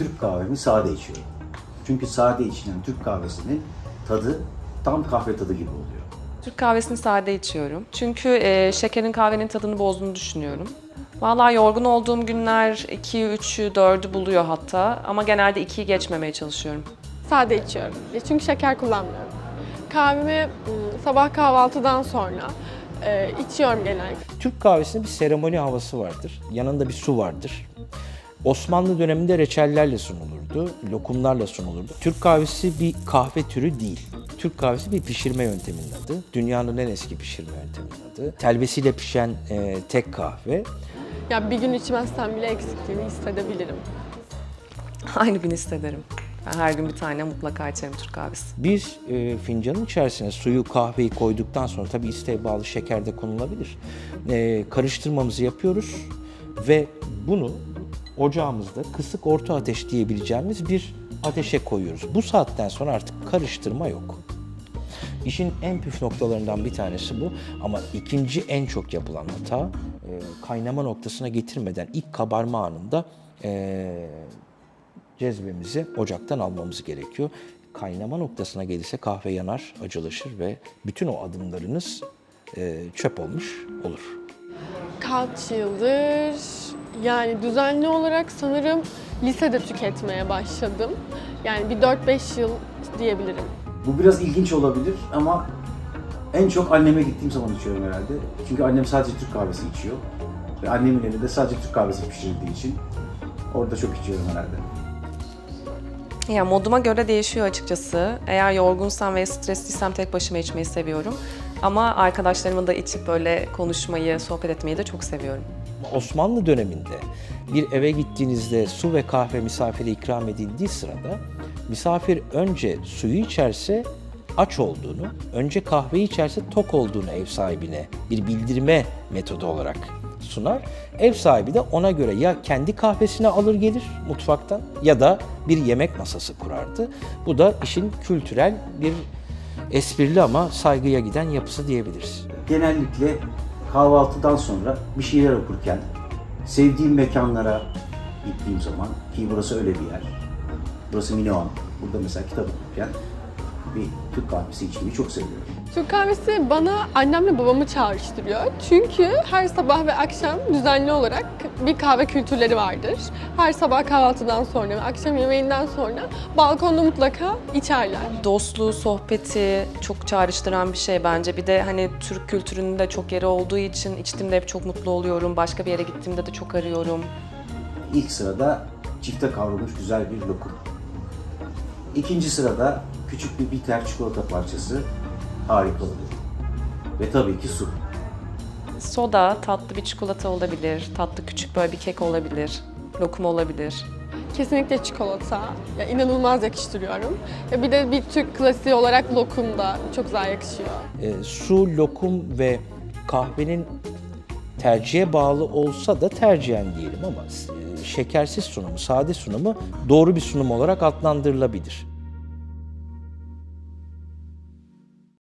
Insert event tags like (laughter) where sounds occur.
Türk kahvemi sade içiyorum. Çünkü sade içilen Türk kahvesinin tadı tam kahve tadı gibi oluyor. Türk kahvesini sade içiyorum. Çünkü e, şekerin kahvenin tadını bozduğunu düşünüyorum. Vallahi yorgun olduğum günler 2'yi, 3'ü, 4'ü buluyor hatta. Ama genelde 2'yi geçmemeye çalışıyorum. Sade içiyorum. Ya Çünkü şeker kullanmıyorum. Kahvemi ım, sabah kahvaltıdan sonra e, içiyorum genellikle. Türk kahvesinde bir seremoni havası vardır. Yanında bir su vardır. Osmanlı döneminde reçellerle sunulurdu, lokumlarla sunulurdu. Türk kahvesi bir kahve türü değil. Türk kahvesi bir pişirme yönteminin adı. Dünyanın en eski pişirme yönteminin adı. Telvesiyle pişen e, tek kahve. Ya bir gün içmezsem bile eksikliğini hissedebilirim. (laughs) Aynı gün hissederim. Ben her gün bir tane mutlaka içerim Türk kahvesi. Biz e, fincanın içerisine suyu, kahveyi koyduktan sonra tabii isteğe bağlı şeker de konulabilir. E, karıştırmamızı yapıyoruz ve bunu ocağımızda kısık orta ateş diyebileceğimiz bir ateşe koyuyoruz. Bu saatten sonra artık karıştırma yok. İşin en püf noktalarından bir tanesi bu ama ikinci en çok yapılan hata e, kaynama noktasına getirmeden ilk kabarma anında e, cezvemizi ocaktan almamız gerekiyor. Kaynama noktasına gelirse kahve yanar, acılaşır ve bütün o adımlarınız e, çöp olmuş olur. Kaç yıldır yani düzenli olarak sanırım lisede tüketmeye başladım. Yani bir 4-5 yıl diyebilirim. Bu biraz ilginç olabilir ama en çok anneme gittiğim zaman içiyorum herhalde. Çünkü annem sadece Türk kahvesi içiyor. Ve annemin evinde sadece Türk kahvesi pişirildiği için orada çok içiyorum herhalde. Ya moduma göre değişiyor açıkçası. Eğer yorgunsam ve stresliysem tek başıma içmeyi seviyorum. Ama arkadaşlarımla da içip böyle konuşmayı, sohbet etmeyi de çok seviyorum. Osmanlı döneminde bir eve gittiğinizde su ve kahve misafire ikram edildiği sırada misafir önce suyu içerse aç olduğunu, önce kahveyi içerse tok olduğunu ev sahibine bir bildirme metodu olarak sunar. Ev sahibi de ona göre ya kendi kahvesini alır gelir mutfaktan ya da bir yemek masası kurardı. Bu da işin kültürel bir esprili ama saygıya giden yapısı diyebiliriz. Genellikle kahvaltıdan sonra bir şeyler okurken sevdiğim mekanlara gittiğim zaman ki burası öyle bir yer. Burası Minoan. Burada mesela kitap okurken bir Türk kahvesi içmeyi çok seviyorum. Türk kahvesi bana annemle babamı çağrıştırıyor. Çünkü her sabah ve akşam düzenli olarak bir kahve kültürleri vardır. Her sabah kahvaltıdan sonra ve akşam yemeğinden sonra balkonda mutlaka içerler. Dostluğu, sohbeti çok çağrıştıran bir şey bence. Bir de hani Türk kültürünün de çok yeri olduğu için içtiğimde hep çok mutlu oluyorum. Başka bir yere gittiğimde de çok arıyorum. İlk sırada çifte kavrulmuş güzel bir lokum. İkinci sırada küçük bir bitter çikolata parçası harika oluyor. Ve tabii ki su. Soda, tatlı bir çikolata olabilir, tatlı küçük böyle bir kek olabilir, lokum olabilir. Kesinlikle çikolata. Ya inanılmaz yakıştırıyorum. Ya bir de bir Türk klasiği olarak lokum da çok güzel yakışıyor. E, su, lokum ve kahvenin tercihe bağlı olsa da tercihen diyelim ama e, şekersiz sunumu, sade sunumu doğru bir sunum olarak adlandırılabilir.